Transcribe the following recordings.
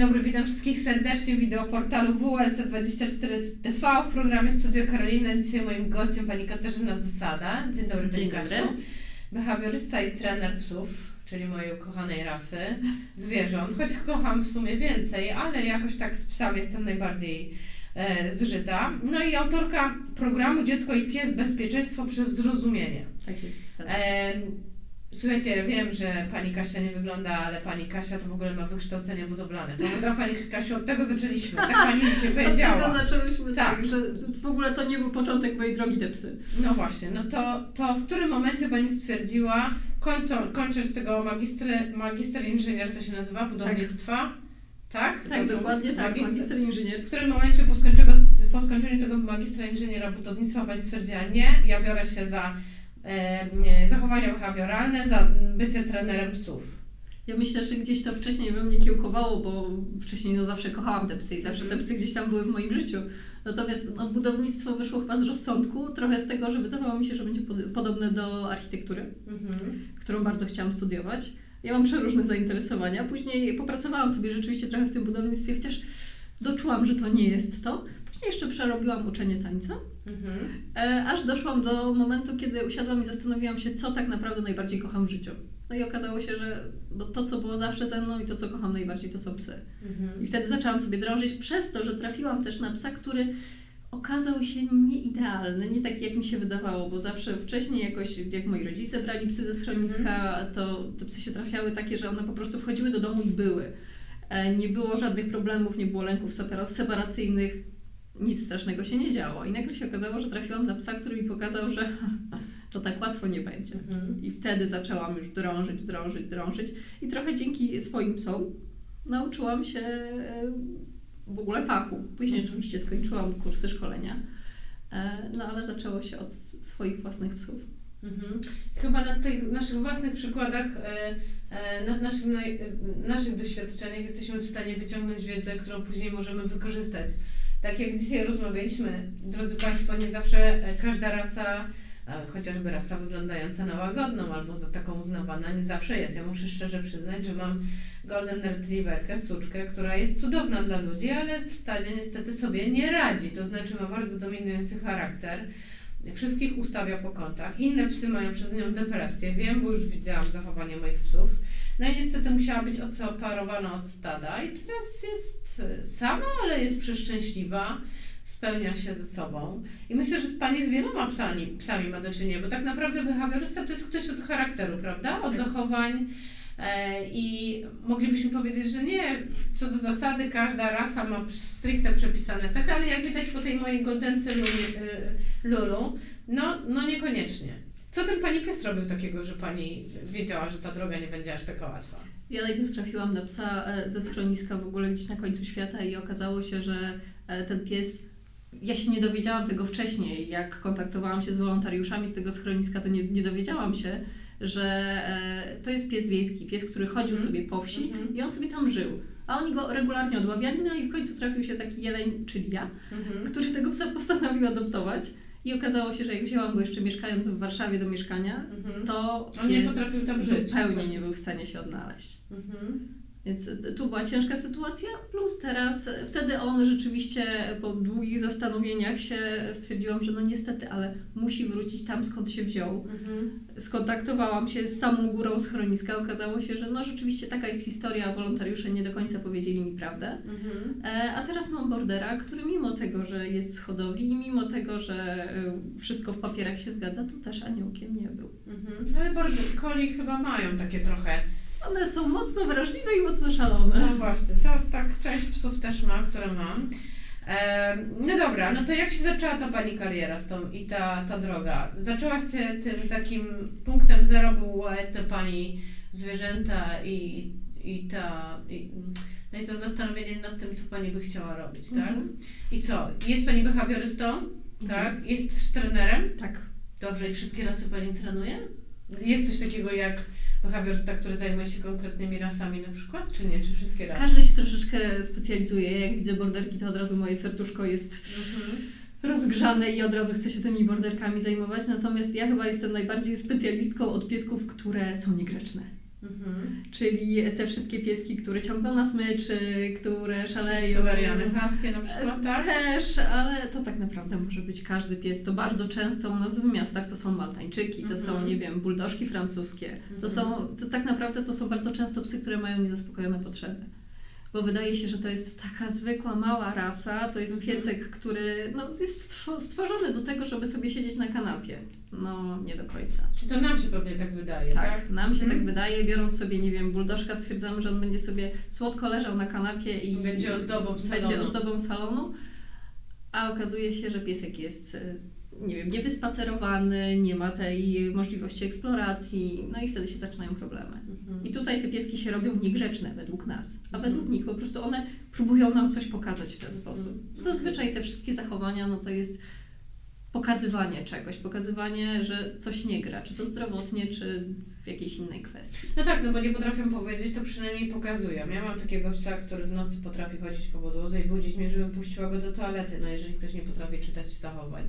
dobry, witam wszystkich serdecznie w wideoportalu WLC24TV w programie Studio Karolina. Dzisiaj moim gościem pani Katarzyna Zasada. Dzień dobry, pani Dzień Kasiu. dobry. Behawiorysta i trener psów, czyli mojej ukochanej rasy, zwierząt. Choć kocham w sumie więcej, ale jakoś tak z psami jestem najbardziej e, zżyta. No i autorka programu Dziecko i Pies Bezpieczeństwo przez Zrozumienie. Tak jest, zgadza się. Em, Słuchajcie, wiem, że pani Kasia nie wygląda, ale pani Kasia to w ogóle ma wykształcenie budowlane. Pamiętam pani Kasiu, od tego zaczęliśmy. Tak pani mi się Od powiedziała. tego zaczęłyśmy Tak. tak, że w ogóle to nie był początek mojej drogi te psy. No właśnie, no to, to w którym momencie pani stwierdziła, kończą, kończąc tego magistry, magister inżynier to się nazywa, budownictwa, tak? Tak, Dobrze dokładnie tak, magister inżynier. W którym momencie po skończeniu, po skończeniu tego magistra inżyniera budownictwa pani stwierdziła, nie, ja biorę się za zachowania behawioralne, za bycie trenerem psów. Ja myślę, że gdzieś to wcześniej we mnie kiełkowało, bo wcześniej no zawsze kochałam te psy i zawsze te Mhm. psy gdzieś tam były w moim życiu. Natomiast no, budownictwo wyszło chyba z rozsądku, trochę z tego, że wydawało mi się, że będzie pod, podobne do architektury, Mhm. którą bardzo chciałam studiować. Ja mam przeróżne zainteresowania. Później popracowałam sobie rzeczywiście trochę w tym budownictwie, chociaż doczułam, że to nie jest to. Później jeszcze przerobiłam uczenie tańca. Mhm. E, aż doszłam do momentu, kiedy usiadłam i zastanowiłam się, co tak naprawdę najbardziej kocham w życiu. No i okazało się, że no, to, co było zawsze ze mną i to, co kocham najbardziej, to są psy. Mhm. I wtedy zaczęłam sobie drążyć przez to, że trafiłam też na psa, który okazał się nieidealny, nie taki jak mi się wydawało, bo zawsze wcześniej jakoś, jak moi rodzice brali psy ze schroniska, to te psy się trafiały takie, że one po prostu wchodziły do domu i były. E, Nie było żadnych problemów, nie było lęków separa- separacyjnych, nic strasznego się nie działo. I nagle się okazało, że trafiłam na psa, który mi pokazał, że to tak łatwo nie będzie. Mhm. I wtedy zaczęłam już drążyć, drążyć, drążyć. I trochę dzięki swoim psom nauczyłam się e, w ogóle fachu. Później Mhm. oczywiście skończyłam kursy szkolenia. E, No ale zaczęło się od swoich własnych psów. Mhm. Chyba na tych naszych własnych przykładach, e, na naszych, naj, e, naszych doświadczeniach jesteśmy w stanie wyciągnąć wiedzę, którą później możemy wykorzystać. Tak jak dzisiaj rozmawialiśmy, drodzy Państwo, nie zawsze e, każda rasa, e, chociażby rasa wyglądająca na łagodną albo za taką uznawana, nie zawsze jest. Ja muszę szczerze przyznać, że mam Golden Retrieverkę, suczkę, która jest cudowna dla ludzi, ale w stadzie niestety sobie nie radzi. To znaczy ma bardzo dominujący charakter wszystkich ustawia po kątach. Inne psy mają przez nią depresję, wiem, bo już widziałam zachowanie moich psów. No i niestety musiała być odseparowana od stada i teraz jest e, sama, ale jest przeszczęśliwa, spełnia się ze sobą. I myślę, że z Pani z wieloma psami, psami ma do czynienia, bo tak naprawdę behawiorysta to jest ktoś od charakteru, prawda? Od Tak. zachowań. E, I moglibyśmy powiedzieć, że nie, co do zasady każda rasa ma stricte przepisane cechy, ale jak widać po tej mojej goldence Lulu, no, no niekoniecznie. Co ten pani pies robił takiego, że pani wiedziała, że ta droga nie będzie aż taka łatwa? Ja najpierw trafiłam na psa e, ze schroniska w ogóle gdzieś na końcu świata i okazało się, że e, ten pies. Ja się nie dowiedziałam tego wcześniej. Jak kontaktowałam się z wolontariuszami z tego schroniska, to nie, nie dowiedziałam się, że e, to jest pies wiejski, pies, który chodził Mhm. sobie po wsi Mhm. i on sobie tam żył. A oni go regularnie odławiali, no i w końcu trafił się taki jeleń, czyli ja, Mhm. który tego psa postanowił adoptować. I okazało się, że jak wzięłam go jeszcze mieszkając w Warszawie do mieszkania, to On nie pies potrafił tam żyć. zupełnie nie był w stanie się odnaleźć. Mhm. Więc tu była ciężka sytuacja, plus teraz wtedy on rzeczywiście po długich zastanowieniach się stwierdziłam, że no niestety, ale musi wrócić tam skąd się wziął. Mhm. Skontaktowałam się z samą górą schroniska, okazało się, że no rzeczywiście taka jest historia, wolontariusze nie do końca powiedzieli mi prawdę. Mhm. E, A teraz mam bordera, który mimo tego, że jest z hodowli i mimo tego, że e, wszystko w papierach się zgadza, to też aniołkiem nie był. Mhm. Ale border chyba mają takie trochę One są mocno wrażliwe i mocno szalone. No właśnie, to tak część psów też ma, które mam. No dobra, no to jak się zaczęła ta Pani kariera z tą i ta, ta droga? Zaczęłaś się tym takim punktem zero były te Pani zwierzęta i, i ta... I, no i to zastanowienie nad tym, co Pani by chciała robić, tak? Mhm. I co? Jest Pani behawiorystą, tak? Jest trenerem? Tak. Dobrze, i wszystkie rasy Pani trenuje? Jest coś takiego jak behawiorysta, który zajmuje się konkretnymi rasami na przykład, czy nie? Czy wszystkie rasy? Każdy się troszeczkę specjalizuje. Jak widzę borderki, to od razu moje serduszko jest Mhm. rozgrzane i od razu chce się tymi borderkami zajmować. Natomiast ja chyba jestem najbardziej specjalistką od piesków, które są niegrzeczne. Mhm. Czyli te wszystkie pieski, które ciągną na smyczy, które szaleją. Syberiany haskie na przykład, tak? Też, ale to tak naprawdę może być każdy pies. To bardzo często u nas w miastach to są maltańczyki, to są, Mhm. nie wiem, buldożki francuskie. To Mhm. są, to tak naprawdę to są bardzo często psy, które mają niezaspokojone potrzeby. Bo wydaje się, że to jest taka zwykła, mała rasa, to jest Mhm. piesek, który no, jest stwo- stworzony do tego, żeby sobie siedzieć na kanapie. No, nie do końca. Czy to nam się pewnie tak wydaje, tak? Tak, nam się Mhm. tak wydaje, biorąc sobie, nie wiem, buldożka, stwierdzamy, że on będzie sobie słodko leżał na kanapie i Będzie ozdobą salonu. będzie ozdobą salonu, a okazuje się, że piesek jest, e, nie wiem, niewyspacerowany, nie ma tej możliwości eksploracji, no i wtedy się zaczynają problemy. Mhm. I tutaj te pieski się robią niegrzeczne według nas, a Mhm. według nich po prostu one próbują nam coś pokazać w ten Mhm. sposób. Zazwyczaj te wszystkie zachowania, no to jest pokazywanie czegoś, pokazywanie, że coś nie gra, czy to zdrowotnie, czy w jakiejś innej kwestii. No tak, no bo nie potrafią powiedzieć, to przynajmniej pokazują. Ja mam takiego psa, który w nocy potrafi chodzić po podłodze i budzić mnie, żebym puściła go do toalety, no jeżeli ktoś nie potrafi czytać zachowań.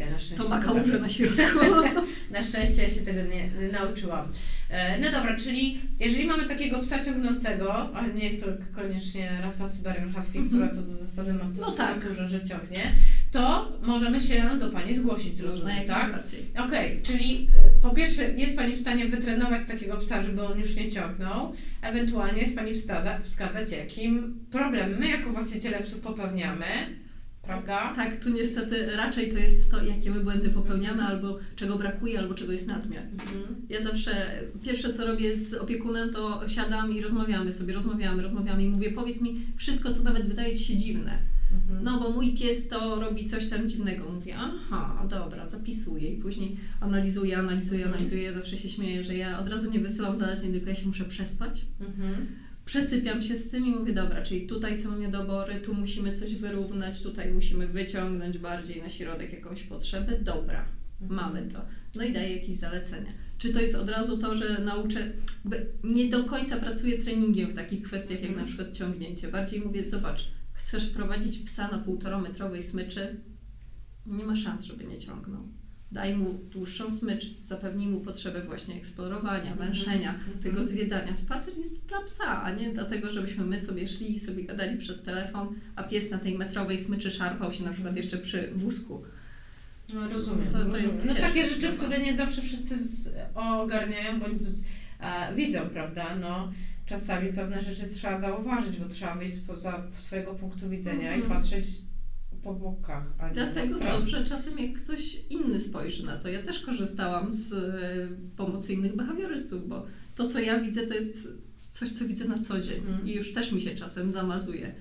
Ja na szczęście To ma kałużę na środku. Na szczęście ja się tego nie nauczyłam. E, No dobra, czyli jeżeli mamy takiego psa ciągnącego, a nie jest to koniecznie rasa Siberian Husky, Mhm. która co do zasady ma No no tak. tak. że ciągnie, to możemy się do Pani zgłosić, Można rozumiem, jak tak? Okej, czyli e, po pierwsze jest Pani w stanie wytrenować takiego psa, żeby on już nie ciągnął, ewentualnie jest Pani w staza, wskazać, jakim problem my jako właściciele psów popełniamy, prawda? Tak, tu niestety raczej to jest to, jakie my błędy popełniamy, albo czego brakuje, albo czego jest nadmiar. Mhm. Ja zawsze pierwsze co robię z opiekunem, to siadam i rozmawiamy sobie, rozmawiamy, rozmawiamy i mówię, powiedz mi wszystko, co nawet wydaje ci się dziwne. Mhm. No bo mój pies to robi coś tam dziwnego. Mówię, aha, dobra, zapisuję i później analizuję, analizuję, Mhm. analizuję. Ja zawsze się śmieję, że ja od razu nie wysyłam zaleceń, tylko ja się muszę przespać. Mhm. Przesypiam się z tym i mówię, dobra, czyli tutaj są niedobory, tu musimy coś wyrównać, tutaj musimy wyciągnąć bardziej na środek jakąś potrzebę. Dobra, mamy to. No i daję jakieś zalecenia. Czy to jest od razu to, że nauczę, jakby nie do końca pracuję treningiem w takich kwestiach jak Mhm. na przykład ciągnięcie. Bardziej mówię, zobacz, chcesz prowadzić psa na półtorometrowej smyczy, nie ma szans, żeby nie ciągnął. Daj mu dłuższą smycz, zapewnij mu potrzebę właśnie eksplorowania, węszenia, Mhm. tego zwiedzania. Spacer jest dla psa, a nie dlatego, żebyśmy my sobie szli i sobie gadali przez telefon, a pies na tej metrowej smyczy szarpał się na przykład jeszcze przy wózku. No rozumiem. To- to rozumiem. jest no, takie rzeczy, sprawa. które nie zawsze wszyscy z, ogarniają bądź z, widzą, prawda? No, czasami pewne rzeczy trzeba zauważyć, bo trzeba wyjść spoza swojego punktu widzenia Mhm. i patrzeć po bokach. A nie Dlatego wprost. dobrze czasem jak ktoś inny spojrzy na to. Ja też korzystałam z e, pomocy innych behawiorystów, bo to, co ja widzę, to jest coś, co widzę na co dzień Mhm. i już też mi się czasem zamazuje.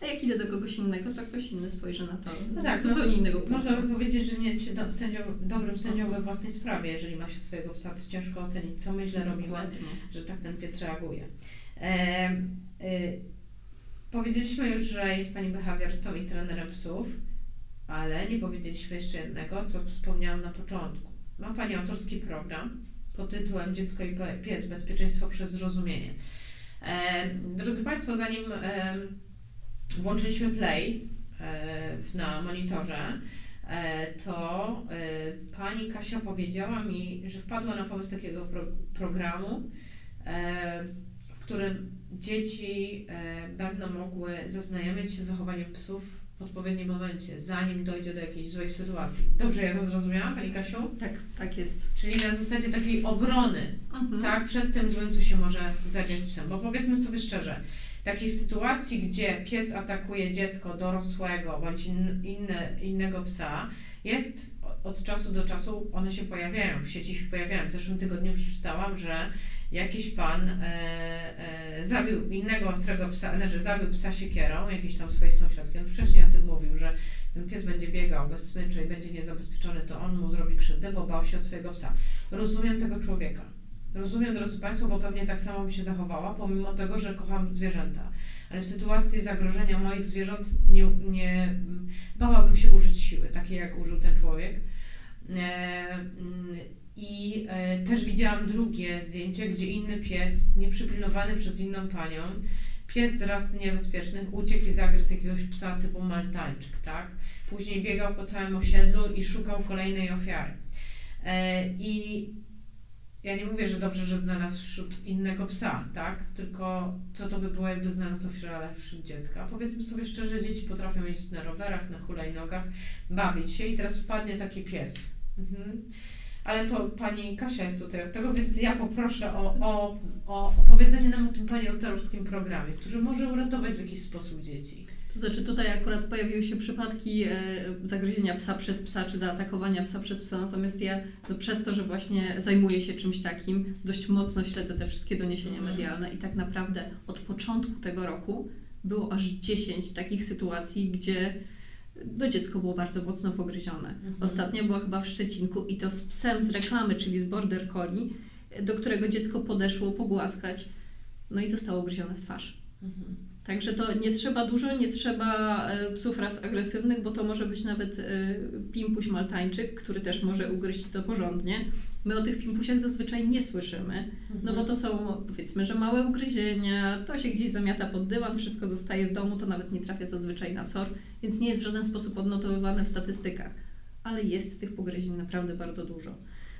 A jak idę do kogoś innego, to ktoś inny spojrzy na to No tak, no, zupełnie innego punktu. Można by powiedzieć, że nie jest się do, sędzią, dobrym sędzią we własnej sprawie, jeżeli ma się swojego psa, to ciężko ocenić, co my źle robimy, Dokładnie. że tak ten pies reaguje. E, y, powiedzieliśmy już, że jest Pani behawiorystą i trenerem psów, ale nie powiedzieliśmy jeszcze jednego, co wspomniałam na początku. Ma Pani autorski program pod tytułem Dziecko i pies bezpieczeństwo przez zrozumienie. E, drodzy Państwo, zanim e, włączyliśmy play e, na monitorze, e, to e, Pani Kasia powiedziała mi, że wpadła na pomysł takiego pro, programu, e, w którym dzieci e, będą mogły zaznajamiać się z zachowaniem psów w odpowiednim momencie, zanim dojdzie do jakiejś złej sytuacji. Dobrze ja to zrozumiałam, Pani Kasiu? Tak, tak jest. Czyli na zasadzie takiej obrony, Mhm. tak, przed tym złym, co się może zadziać z psem. Bo powiedzmy sobie szczerze, takiej sytuacji, gdzie pies atakuje dziecko dorosłego bądź in, inne, innego psa, jest od czasu do czasu, one się pojawiają, w sieci się pojawiają. W zeszłym tygodniu przeczytałam, że jakiś pan e, e, zabił innego ostrego psa, znaczy zabił psa siekierą, jakiejś tam swojej sąsiadki. On wcześniej o tym mówił, że ten pies będzie biegał bez smyczy i będzie niezabezpieczony, to on mu zrobi krzywdę, bo bał się o swojego psa. Rozumiem tego człowieka. Rozumiem, drodzy Państwo, bo pewnie tak samo bym się zachowała, pomimo tego, że kocham zwierzęta. Ale w sytuacji zagrożenia moich zwierząt nie, nie bałabym się użyć siły, takiej jak użył ten człowiek. E, mm, I e, też widziałam drugie zdjęcie, gdzie inny pies, nieprzypilnowany przez inną panią, pies z ras niebezpiecznych uciekł i zagryzł jakiegoś psa typu maltańczyk, tak? Później biegał po całym osiedlu i szukał kolejnej ofiary. E, I ja nie mówię, że dobrze, że znalazł wśród innego psa, tak? Tylko co to by było, jakby znalazł ofiarę wśród dziecka. Powiedzmy sobie szczerze, dzieci potrafią jeździć na rowerach, na hulajnogach, bawić się i teraz wpadnie taki pies. Mhm. Ale to pani Kasia jest tutaj od tego, więc ja poproszę o, o, o opowiedzenie nam o tym pani autorowskim programie, który może uratować w jakiś sposób dzieci. To znaczy tutaj akurat pojawiły się przypadki e, zagryzienia psa przez psa, czy zaatakowania psa przez psa, natomiast ja no, przez to, że właśnie zajmuję się czymś takim, dość mocno śledzę te wszystkie doniesienia Mhm. medialne i tak naprawdę od początku tego roku było aż 10 takich sytuacji, gdzie no, dziecko było bardzo mocno pogryzione. Mhm. Ostatnia była chyba w Szczecinku i to z psem z reklamy, czyli z Border Collie, do którego dziecko podeszło pogłaskać, no i zostało ugryzione w twarz. Mhm. Także to nie trzeba dużo, nie trzeba e, psów ras agresywnych, bo to może być nawet e, pimpuś maltańczyk, który też może ugryźć to porządnie. My o tych pimpusiach zazwyczaj nie słyszymy, no bo to są powiedzmy, że małe ugryzienia, to się gdzieś zamiata pod dywan, wszystko zostaje w domu, to nawet nie trafia zazwyczaj na SOR, więc nie jest w żaden sposób odnotowywane w statystykach. Ale jest tych pogryzień naprawdę bardzo dużo.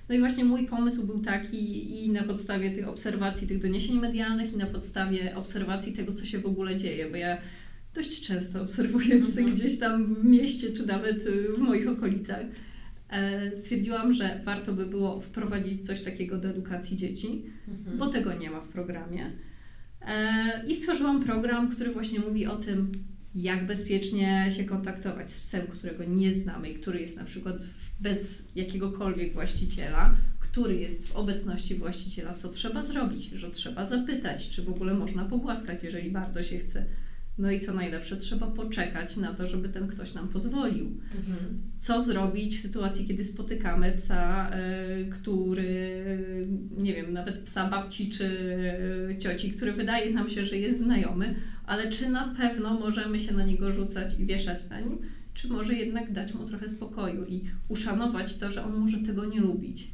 No i właśnie mój pomysł był taki i na podstawie tych obserwacji, tych doniesień medialnych i na podstawie obserwacji tego, co się w ogóle dzieje, bo ja dość często obserwuję psy Mhm. gdzieś tam w mieście, czy nawet y, w moich okolicach. E, Stwierdziłam, że warto by było wprowadzić coś takiego do edukacji dzieci, Mhm. bo tego nie ma w programie. E, I stworzyłam program, który właśnie mówi o tym, jak bezpiecznie się kontaktować z psem, którego nie znamy i który jest na przykład bez jakiegokolwiek właściciela, który jest w obecności właściciela, co trzeba zrobić, że trzeba zapytać, czy w ogóle można pogłaskać, jeżeli bardzo się chce. No i co najlepsze, trzeba poczekać na to, żeby ten ktoś nam pozwolił Mhm. co zrobić w sytuacji, kiedy spotykamy psa, y, który, nie wiem, nawet psa babci czy y, cioci, który wydaje nam się, że jest znajomy, ale czy na pewno możemy się na niego rzucać i wieszać na nim, czy może jednak dać mu trochę spokoju i uszanować to, że on może tego nie lubić.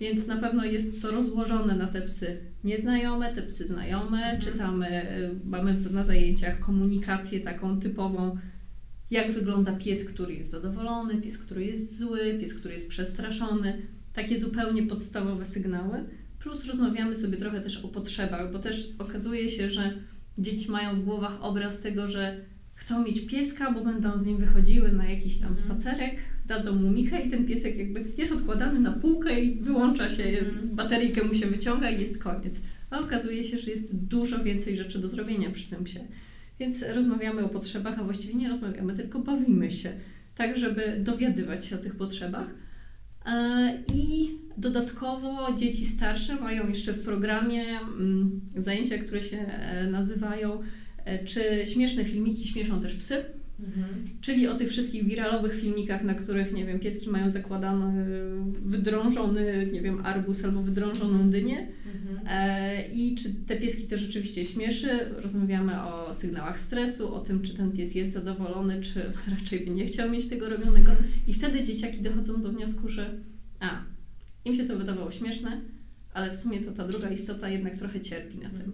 Więc na pewno jest to rozłożone na te psy nieznajome, te psy znajome. Mhm. Czytamy, y, mamy na zajęciach komunikację taką typową, jak wygląda pies, który jest zadowolony, pies, który jest zły, pies, który jest przestraszony. Takie zupełnie podstawowe sygnały. Plus rozmawiamy sobie trochę też o potrzebach, bo też okazuje się, że dzieci mają w głowach obraz tego, że chcą mieć pieska, bo będą z nim wychodziły na jakiś tam Mhm. spacerek, dadzą mu michę i ten piesek jakby jest odkładany na półkę i wyłącza się, Mhm. bateryjkę mu się wyciąga i jest koniec. A okazuje się, że jest dużo więcej rzeczy do zrobienia przy tym psie. Więc rozmawiamy o potrzebach, a właściwie nie rozmawiamy, tylko bawimy się, tak żeby dowiadywać się o tych potrzebach. E, I dodatkowo dzieci starsze mają jeszcze w programie mm, zajęcia, które się e, nazywają e, czy śmieszne filmiki śmieszą też psy, Mhm. czyli o tych wszystkich wiralowych filmikach, na których, nie wiem, pieski mają zakładany wydrążony, nie wiem, arbus albo wydrążoną dynię. Mhm. E, I czy te pieski to rzeczywiście śmieszy? Rozmawiamy o sygnałach stresu, o tym, czy ten pies jest zadowolony, czy raczej by nie chciał mieć tego robionego. I wtedy dzieciaki dochodzą do wniosku, że a, im się to wydawało śmieszne, ale w sumie to ta druga istota jednak trochę cierpi na tym.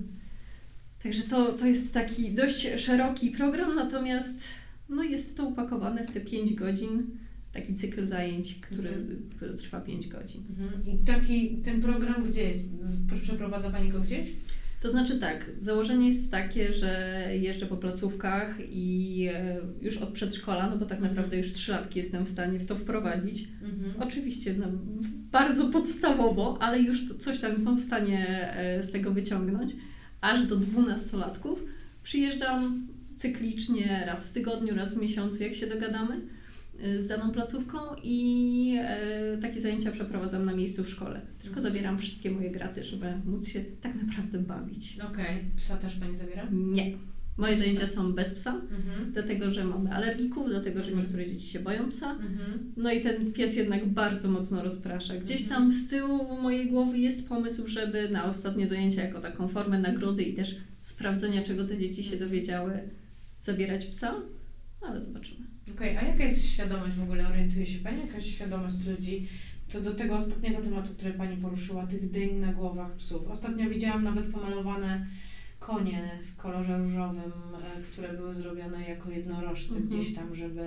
Także to, to jest taki dość szeroki program, natomiast no jest to upakowane w te 5 godzin, taki cykl zajęć, który, Mhm. który trwa 5 godzin. Mhm. I taki ten program gdzie jest? Przeprowadza Pani go gdzieś? To znaczy tak, założenie jest takie, że jeżdżę po placówkach i e, już od przedszkola, no bo tak naprawdę już trzylatki jestem w stanie w to wprowadzić. Mhm. Oczywiście no, bardzo podstawowo, ale już to, coś tam są w stanie e, z tego wyciągnąć. Aż do dwunastolatków przyjeżdżam cyklicznie raz w tygodniu, raz w miesiącu, jak się dogadamy e, z daną placówką i e, takie zajęcia przeprowadzam na miejscu w szkole. Tylko zabieram wszystkie moje graty, żeby móc się tak naprawdę bawić. Okej. Psa też Pani zabiera? Nie. Moje zajęcia są bez psa, Mhm. dlatego że mamy alergików, dlatego że Mhm. niektóre dzieci się boją psa. Mhm. No i ten pies jednak bardzo mocno rozprasza. Gdzieś Mhm. tam z tyłu mojej głowy jest pomysł, żeby na ostatnie zajęcia jako taką formę nagrody i też sprawdzenia, czego te dzieci się dowiedziały, zabierać psa, ale zobaczymy. Okej, a jaka jest świadomość w ogóle? Orientuje się Pani jakaś świadomość ludzi co do tego ostatniego tematu, który Pani poruszyła, tych dyń na głowach psów? Ostatnio widziałam nawet pomalowane konie w kolorze różowym, e, które były zrobione jako jednorożcy Mhm. gdzieś tam, żeby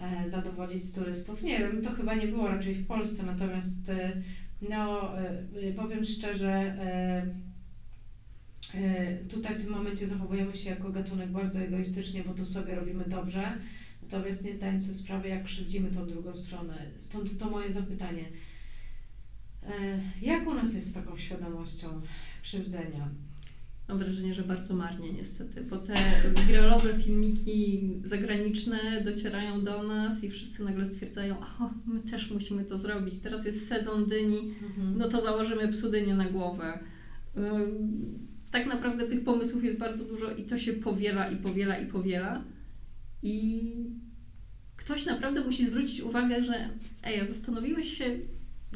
e, zadowolić turystów. Nie wiem, to chyba nie było raczej w Polsce, natomiast e, No, powiem szczerze, tutaj w tym momencie zachowujemy się jako gatunek bardzo egoistycznie, bo to sobie robimy dobrze, natomiast nie zdając sobie sprawy, jak krzywdzimy tą drugą stronę. Stąd to moje zapytanie. E, Jak u nas jest z taką świadomością krzywdzenia? Mam wrażenie, że bardzo marnie niestety, bo te wiralowe filmiki zagraniczne docierają do nas i wszyscy nagle stwierdzają, o, my też musimy to zrobić, teraz jest sezon dyni, no to założymy psu dynię na głowę. Tak naprawdę tych pomysłów jest bardzo dużo i to się powiela i powiela i powiela. I ktoś naprawdę musi zwrócić uwagę, że ej, zastanowiłeś się,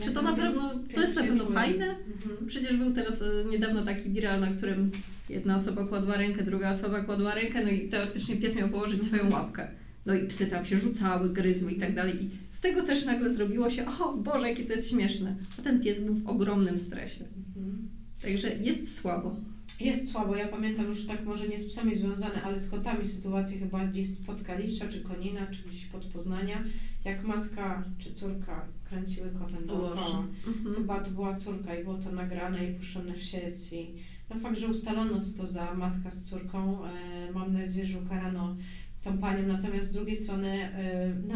czy to na pewno, to jest na pewno fajne? Mhm. Przecież był teraz e, niedawno taki wiral, na którym jedna osoba kładła rękę, druga osoba kładła rękę, no i teoretycznie pies miał położyć swoją Mhm. łapkę. No i psy tam się rzucały, gryzły i tak dalej. I z tego też nagle zrobiło się, o Boże, jakie to jest śmieszne. A ten pies był w ogromnym stresie. Mhm. Także jest słabo. Jest słabo. Ja pamiętam już tak może nie z psami związane, ale z kotami sytuację chyba gdzieś spod Kalisza, czy Konina, czy gdzieś pod Poznania, jak matka czy córka kręciły kotem dookoła. Mhm. Chyba to była córka i było to nagrane i puszczone w sieć. I no fakt, że ustalono, co to za matka z córką. E, mam nadzieję, że ukarano tą panią. Natomiast z drugiej strony, e, no,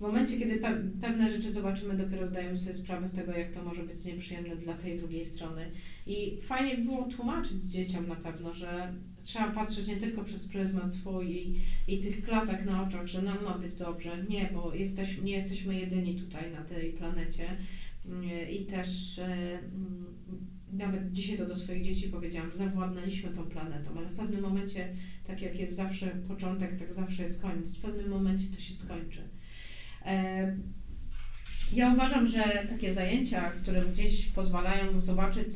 w momencie, kiedy pe- pewne rzeczy zobaczymy, dopiero zdajemy sobie sprawę z tego, jak to może być nieprzyjemne dla tej drugiej strony. I fajnie by było tłumaczyć dzieciom na pewno, że trzeba patrzeć nie tylko przez pryzmat swój i, i tych klapek na oczach, że nam ma być dobrze. Nie, bo jesteś, nie jesteśmy jedyni tutaj na tej planecie. I też e, nawet dzisiaj to do swoich dzieci powiedziałam, zawładnęliśmy tą planetą, ale w pewnym momencie, tak jak jest zawsze początek, tak zawsze jest koniec. W pewnym momencie to się skończy. Ja uważam, że takie zajęcia, które gdzieś pozwalają zobaczyć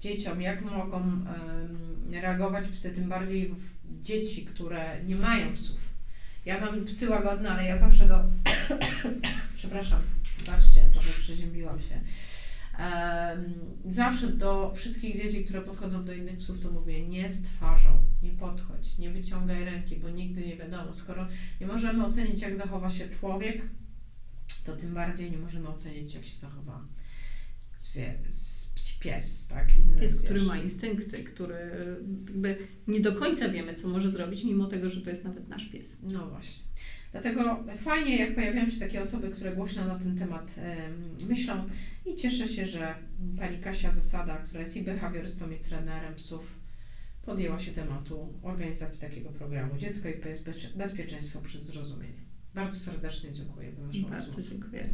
dzieciom, jak mogą reagować psy, tym bardziej dzieci, które nie mają psów. Ja mam psy łagodne, ale ja zawsze do. Przepraszam, patrzcie, trochę przeziębiłam się. Zawsze do wszystkich dzieci, które podchodzą do innych psów, to mówię, nie z twarzą, nie podchodź, nie wyciągaj ręki, bo nigdy nie wiadomo. Skoro nie możemy ocenić, jak zachowa się człowiek, to tym bardziej nie możemy ocenić, jak się zachowa zwie, pies, tak? Inny Pies, który ma instynkty, który jakby nie do końca wiemy, co może zrobić, mimo tego, że to jest nawet nasz pies. No właśnie. Dlatego fajnie, jak pojawiają się takie osoby, które głośno na ten temat em, myślą i cieszę się, że pani Kasia Zasada, która jest i behawiorystą, i trenerem psów, podjęła się tematu organizacji takiego programu Dziecko i bezpieczeństwo przez zrozumienie. Bardzo serdecznie dziękuję za naszą Bardzo rozmowę. dziękuję.